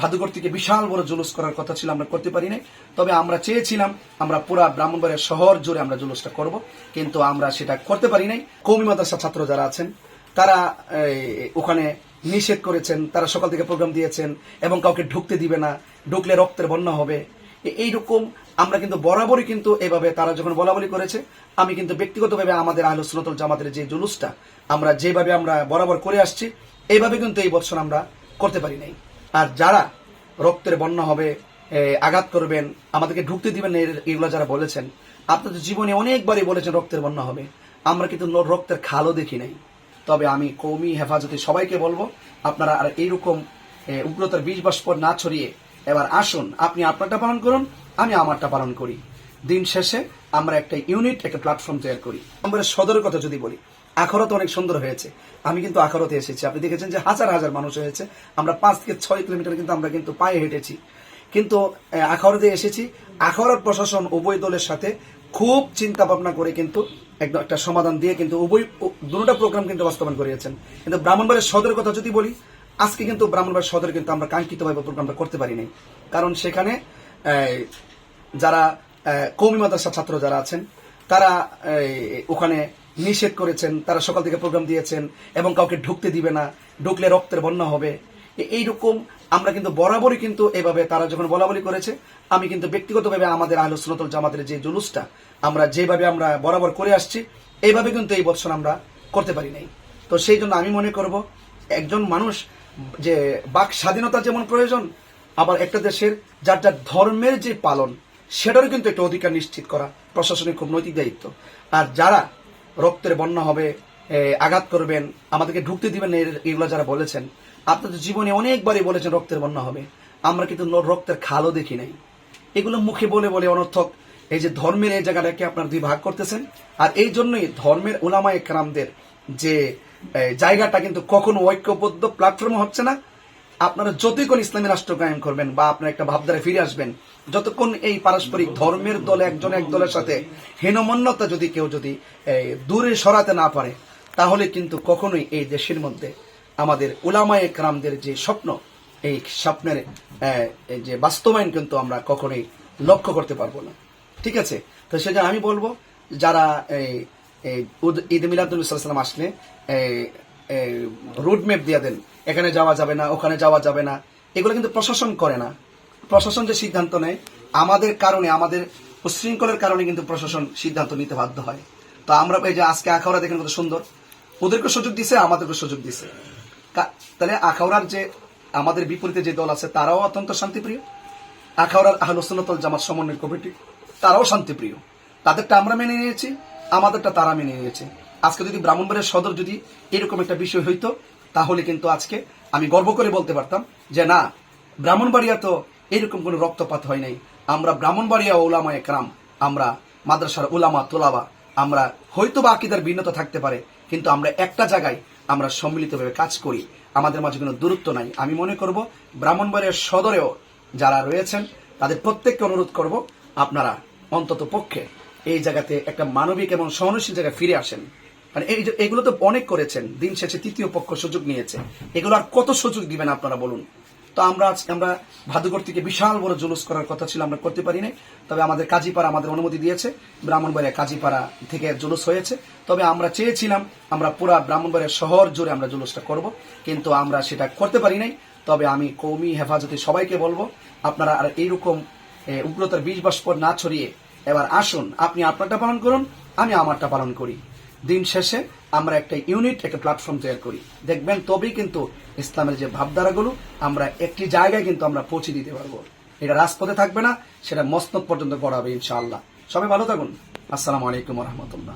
ভাদুকর থেকে বিশাল বড় জুলুস করার কথা ছিল, আমরা করতে পারি নাই তবে আমরা চেয়েছিলাম, আমরা পুরা ব্রাহ্মণবাড়িয়া শহর জুড়ে আমরা জুলুসটা করব। কিন্তু আমরা সেটা করতে পারি নাই কৌমি মাদ্রাসা ছাত্র যারা আছেন, তারা ওখানে নিষেধ করেছেন, তারা সকাল থেকে প্রোগ্রাম দিয়েছেন এবং কাউকে ঢুকতে দিবে না, ঢুকলে রক্তের বন্যা হবে। এইরকম আমরা কিন্তু বরাবরই কিন্তু এভাবে তারা যখন বলা বলি করেছে, আমি কিন্তু ব্যক্তিগতভাবে আমাদের আহল সুনতল জামাতের যে জুলুসটা, আমরা যেভাবে আমরা বরাবর করে আসছি এইভাবে কিন্তু এই বছর আমরা করতে পারি নাই। আর যারা রক্তের বন্যা হবে আঘাত করবেন, আমাদেরকে ঢুকতে দিবেন এগুলো যারা বলেছেন। আপনাদের জীবনে অনেকবারই বলেছেন রক্তের বন্যা হবে। আমরা কিন্তু রক্তের খালও দেখি নাই। তবে আমি কৌমি হেফাজতে সবাইকে বলব, আপনারা আর এইরকম উগ্রতার বীজ বাষ্প না ছড়িয়ে এবার আসুন, আপনি আপনারটা পালন করুন, আমি আমারটা পালন করি। দিন শেষে আমরা একটা ইউনিট, একটা প্ল্যাটফর্ম তৈরি করি। আমরা সদরের কথা যদি বলি আখরত অনেক সুন্দর হয়েছে। আমি কিন্তু আখরতে এসেছি। আপনি দেখেছেন যে হাজার হাজার মানুষ হয়েছে। আমরা পাঁচ থেকে ছয় কিলোমিটার কিন্তু আমরা কিন্তু পায়ে হেঁটেছি। কিন্তু আখাউড়াতে এসেছি। আখাউড়ার প্রশাসন উভয় দলের সাথে খুব চিন্তা ভাবনা করে কিন্তু একদম একটা সমাধান দিয়ে কিন্তু উভয় দুটা প্রোগ্রাম কিন্তু বাস্তবায়ন করিয়েছেন। কিন্তু ব্রাহ্মণবাড়ির সদরের কথা যদি বলি, আজকে কিন্তু ব্রাহ্মণবাড়ির সদরে কিন্তু আমরা কাঙ্ক্ষিতভাবে প্রোগ্রামটা করতে পারি নাই কারণ সেখানে যারা কৌমি মাদ্রাসা ছাত্র যারা আছেন, তারা ওখানে নিষেধ করেছেন, তারা সকাল থেকে প্রোগ্রাম দিয়েছেন এবং কাউকে ঢুকতে দিবে না, ঢুকলে রক্তের বন্যা হবে। এইরকম আমরা কিন্তু বরাবরই কিন্তু এভাবে তারা যখন বলা বলি করেছে, আমি কিন্তু ব্যক্তিগতভাবে আমাদের আহল সুনতল জামাতের যে জুলুসটা, আমরা যেভাবে আমরা বরাবর করে আসছি এইভাবে কিন্তু এই বছর আমরা করতে পারি নাই। তো সেই জন্য আমি মনে করব, একজন মানুষ যে বাক স্বাধীনতা যেমন প্রয়োজন, আবার একটা দেশের যার যার ধর্মের যে পালন, সেটারও কিন্তু একটা অধিকার নিশ্চিত করা প্রশাসনের খুব নৈতিক দায়িত্ব। আর যারা রক্তের বন্যা হবে আঘাত করবেন, আমাদেরকে ঢুকতে দিবেন এগুলো যারা বলেছেন। আপনাদের জীবনে অনেকবারই বলেছেন রক্তের বন্যা হবে। আমরা কিন্তু রক্তের খালও দেখি নাই। এগুলো মুখে বলে বলে অনর্থক, এই যে ধর্মের এই জায়গাটাকে আপনারা দুই ভাগ করতেছেন। আর এই জন্যই ধর্মের ওলামায় একরামদের যে জায়গাটা কিন্তু কখনো ঐক্যবদ্ধ প্ল্যাটফর্ম হচ্ছে না। আপনারা কোন ইসলামী রাষ্ট্র কায়েম করবেন বা আপনার একটা ভাবধারা ফিরে আসবেন, যতক্ষণ এই পারস্পরিক ধর্মের দল একজন এক দলের সাথে হীনমন্যতা যদি কেউ যদি দূরে সরাতে না পারে, তাহলে কিন্তু কখনোই এই দেশের মধ্যে আমাদের উলামায়ে একরামদের যে স্বপ্ন, এই স্বপ্নের যে বাস্তবায়ন কিন্তু আমরা কখনোই লক্ষ্য করতে পারব না। ঠিক আছে? তো সেটা আমি বলব, যারা এই এই উদ- ঈদ আসলে রুট ম্যাপ দিয়ে দেন। এখানে যাওয়া যাবে না, ওখানে যাওয়া যাবে না। এগুলো কিন্তু প্রশাসন করে না। প্রশাসন যে সিদ্ধান্ত নেয়, আমাদের কারণে, আমাদের উশৃঙ্খলের কারণে কিন্তু প্রশাসন সিদ্ধান্ত নিতে বাধ্য হয়। তো আমরা এই যে আজকে আখাউড়া দেখেন কত সুন্দর। ওদেরকে সুযোগ দিছে আমাদেরকে সুযোগ দিছে। তাহলে আখাউড়ার যে, আমাদের বিপরীতে যে দল আছে, তারাও অত্যন্ত শান্তিপ্রিয়। আখাউড়ার আহলসনতল জামাত সমন্বয় কমিটি, তারাও শান্তিপ্রিয়। তাদেরটা আমরা মেনে নিয়েছি, আমাদেরটা তারা মেনে নিয়েছে। আজকে যদি ব্রাহ্মণবাড়িয়ার সদর যদি এরকম একটা বিষয় হইতো, তাহলে কিন্তু আজকে আমি গর্ব করে বলতে পারতাম যে না, ব্রাহ্মণবাড়িয়া তো এরকম কোনো রক্তপাত হয় নাই। আমরা ব্রাহ্মণবাড়িয়া ওলামা একরাম, আমরা মাদ্রাসার ওলামা তোলাবা, আমরা হয়তো বা আকিদার ভিন্নতা থাকতে পারে, কিন্তু আমরা একটা জায়গায় আমরা সম্মিলিতভাবে কাজ করি, আমাদের মাঝে কোনো দূরত্ব নাই। আমি মনে করব ব্রাহ্মণবাড়িয়ার সদরেও যারা রয়েছেন, তাদের প্রত্যেককে অনুরোধ করব, আপনারা অন্তত পক্ষে এই জায়গাতে একটা মানবিক এবং সহনশীল জায়গায় ফিরে আসেন। মানে এই এগুলো তো অনেক করেছেন, দিন শেষে তৃতীয় পক্ষ সুযোগ নিয়েছে। এগুলো আর কত সুযোগ দিবেন আপনারা বলুন? তো আমরা আজ- আমরা ভাদুকর থেকে বিশাল বড় জুলুস করার কথা ছিল, আমরা করতে পারি নাই তবে আমাদের কাজীপাড়া আমাদের অনুমতি দিয়েছে। ব্রাহ্মণবাড়িয়া কাজীপাড়া থেকে জুলুস হয়েছে। তবে আমরা চেয়েছিলাম, আমরা পুরা ব্রাহ্মণবাড়িয়া শহর জুড়ে আমরা জুলুসটা করব। কিন্তু আমরা সেটা করতে পারি নাই। তবে আমি কৌমি হেফাজতে সবাইকে বলব, আপনারা আর এইরকম উগ্রতার বীজ বাষ্প না ছড়িয়ে এবার আসুন, আপনি আপনারটা পালন করুন, আমি আমারটা পালন করি। দিন শেষে আমরা একটা ইউনিট, একটা প্ল্যাটফর্ম তৈরি করি। দেখবেন তবেই কিন্তু ইসলামের যে ভাবধারাগুলো, আমরা একটি জায়গায় কিন্তু আমরা পৌঁছে দিতে পারব। এটা রাজপথে থাকবে না, সেটা মসনদ পর্যন্ত ইনশাল্লাহ ইনশাআল্লাহ। সবাই ভালো থাকুন। আসসালামু আলাইকুম রহমতুল্লাহ।